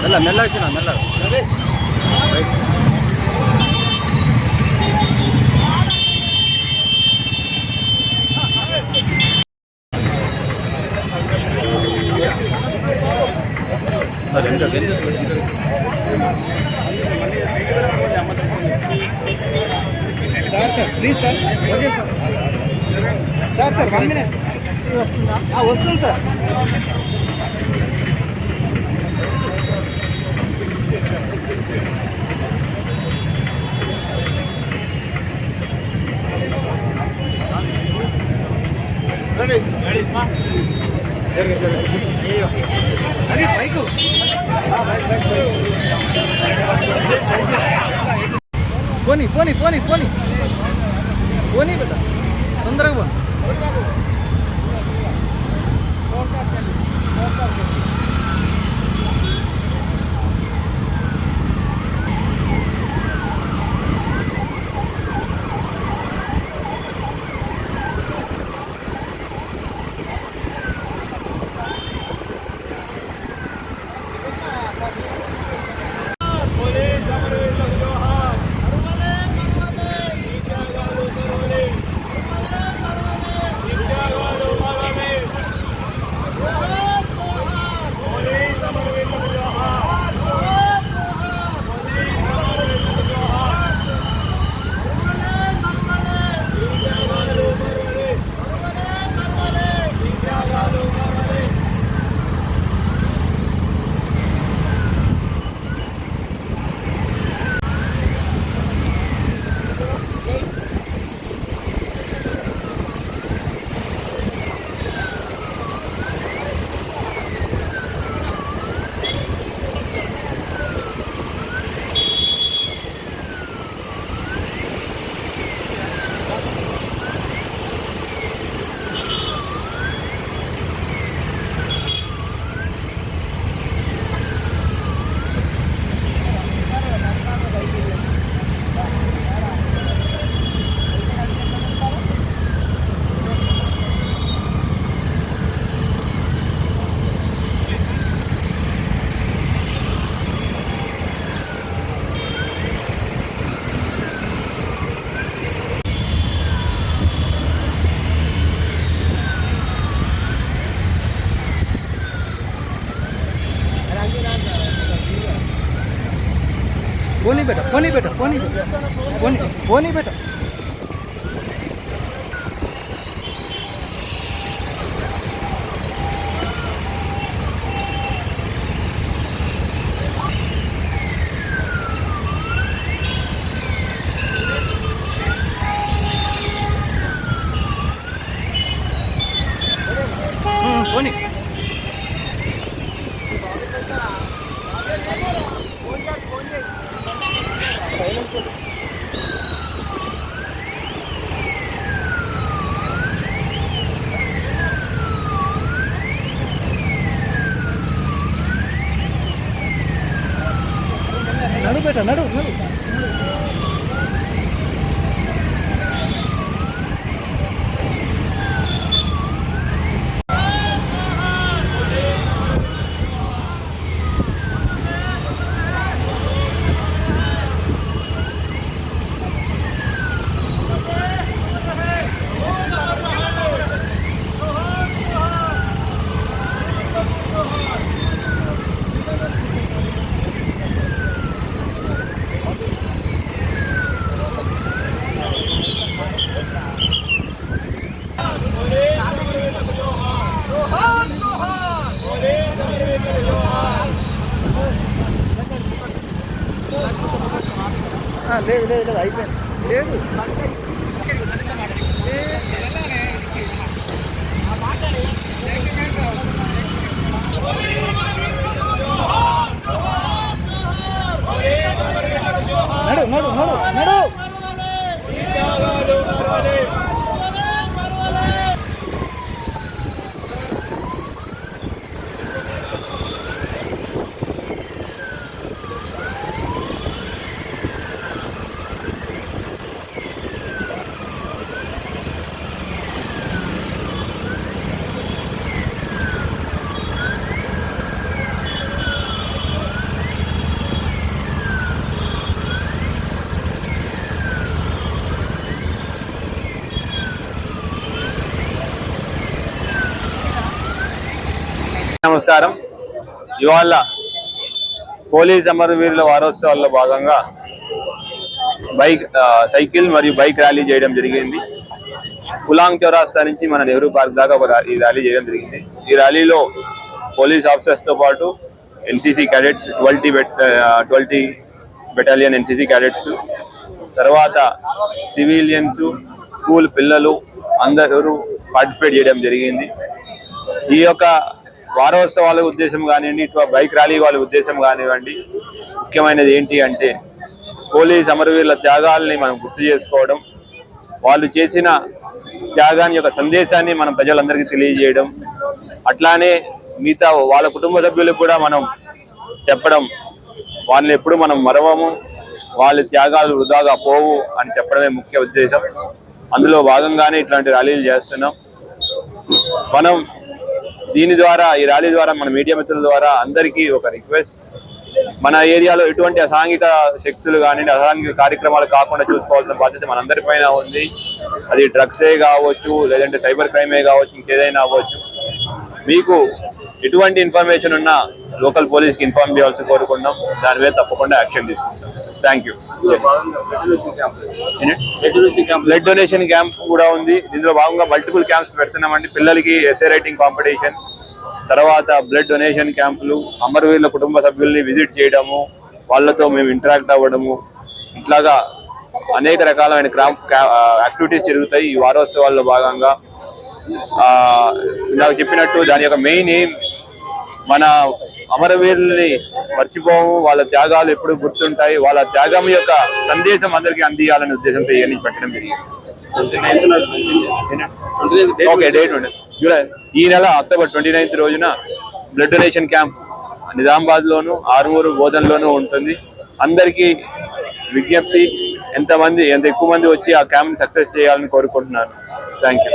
మెల్ల మెల్ల వచ్చిన మెల్ల sir sir please sir okay sir sir sir one minute వస్తుంది సార్ అది బైకు పోనీ పోనీ పోనీ పోనీ పోనీ బిడ్డ తొందరగా పోనీ పోనీ బేట పోనీ బేట పోనీ పోనీ పోనీ బేట. ఉమ్, పోనీ నడు బేట నడు నడు లేదు లేదు లేదు అయిపోయింది. లేదు. నమస్కారం. ఇవాళ పోలీస్ అమరవీరుల వారోత్సవాల్లో భాగంగా బైక్ సైకిల్ మరియు బైక్ ర్యాలీ చేయడం జరిగింది. కులాంగ్ చౌరాస్తా నుంచి మన నెహ్రూ పార్క్ దాకా ఒక ఈ ర్యాలీ చేయడం జరిగింది. ఈ ర్యాలీలో పోలీస్ ఆఫీసర్స్తో పాటు NCC cadets twenty twenty battalion NCC cadets తర్వాత సివిలియన్స్ స్కూల్ పిల్లలు అందరూ పార్టిసిపేట్ చేయడం జరిగింది. ఈ యొక్క వారోత్సవాల ఉద్దేశం కానివ్వండి ఇటు బైక్ ర్యాలీ వాళ్ళ ఉద్దేశం కానివ్వండి ముఖ్యమైనది ఏంటి అంటే పోలీస్ అమరవీరుల త్యాగాల్ని మనం గుర్తు చేసుకోవడం వాళ్ళు చేసిన త్యాగాన్ని యొక్క సందేశాన్ని మనం ప్రజలందరికీ తెలియజేయడం అట్లానే మిగతా వాళ్ళ కుటుంబ సభ్యులకు కూడా మనం చెప్పడం వాళ్ళని ఎప్పుడు మనం మరవము వాళ్ళ త్యాగాలు వృధాగా పోవు అని చెప్పడమే ముఖ్య ఉద్దేశం. అందులో భాగంగానే ఇట్లాంటి ర్యాలీలు చేస్తున్నాం. మనం దీని ద్వారా ఈ ర్యాలీ ద్వారా మన మీడియా మిత్రుల ద్వారా అందరికీ ఒక రిక్వెస్ట్. మన ఏరియాలో ఎటువంటి అసాంఘిక శక్తులు కానివ్వండి అసాంఘిక కార్యక్రమాలు కాకుండా చూసుకోవాల్సిన బాధ్యత మనందరిపైన ఉంది. అది డ్రగ్సే కావచ్చు లేదంటే సైబర్ క్రైమే కావచ్చు ఇంకేదైనా అవ్వచ్చు. మీకు ఎటువంటి ఇన్ఫర్మేషన్ ఉన్నా లోకల్ పోలీస్కి ఇన్ఫార్మ్ చేయాల్సి కోరుకుంటాం దాని మీద తప్పకుండా యాక్షన్ తీసుకుంటాం. Thank you blood donation camp కూడా ఉంది. దీనిలో భాగంగా మల్టిపుల్ క్యాంప్స్ పెడుతున్నామండి. పిల్లలకి ఎస్ఏ రైటింగ్ కాంపిటీషన్ తర్వాత బ్లడ్ డొనేషన్ క్యాంపులు అమరవీరుల కుటుంబ సభ్యుల్ని విజిట్ చేయడము వాళ్ళతో మేము ఇంటరాక్ట్ అవ్వడము. ఇట్లాగా అనేక రకాలైన క్రాంప్ యాక్టివిటీస్ జరుగుతాయి ఈ వారోత్సవాల్లో భాగంగా. నాకు చెప్పినట్టు దాని యొక్క మెయిన్ ఎయిమ్ మన అమరవీరుల్ని మర్చిపోము వాళ్ళ త్యాగాలు ఎప్పుడు గుర్తుంటాయి వాళ్ళ త్యాగం యొక్క సందేశం అందరికీ అందియాలనే ఉద్దేశంతో ఇవన్నీ పెట్టడం జరిగింది. ఓకే డేట్ జూలై ఈ నెల అక్టోబర్ ట్వంటీ నైన్త్ రోజున బ్లడ్ డొనేషన్ క్యాంప్ నిజామాబాద్ లోను ఆరుమూరు బోధనలోనూ ఉంటుంది. అందరికీ విజ్ఞప్తి ఎంతమంది ఎంత ఎక్కువ మంది వచ్చి ఆ క్యాంప్ సక్సెస్ చేయాలని కోరుకుంటున్నాను. Thank you